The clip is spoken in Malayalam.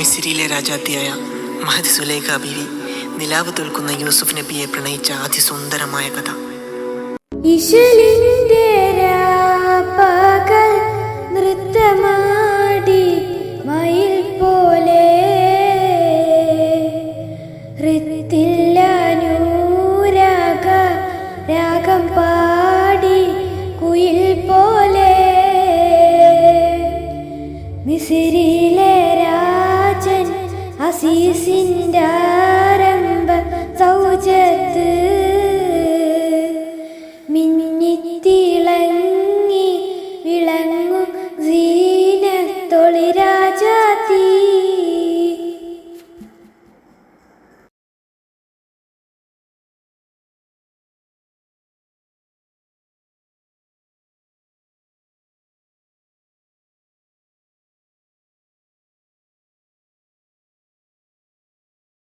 മിസിരിയിലെ രാജാത്തിയായ മഹദ് സുലൈഖ ബിവി നിലാവ് തോൽക്കുന്ന യൂസുഫ് നബിയെ പ്രണയിച്ച അതിസുന്ദരമായ കഥ. രാഗം പാടി പോലെ മിസിരിയിലെ അസീസിന്റെ ആരംഭ സൗജത്ത് മിന്നിത്തിളങ്ങി വിളങ്ങും സീനത്തൊളി രാജാ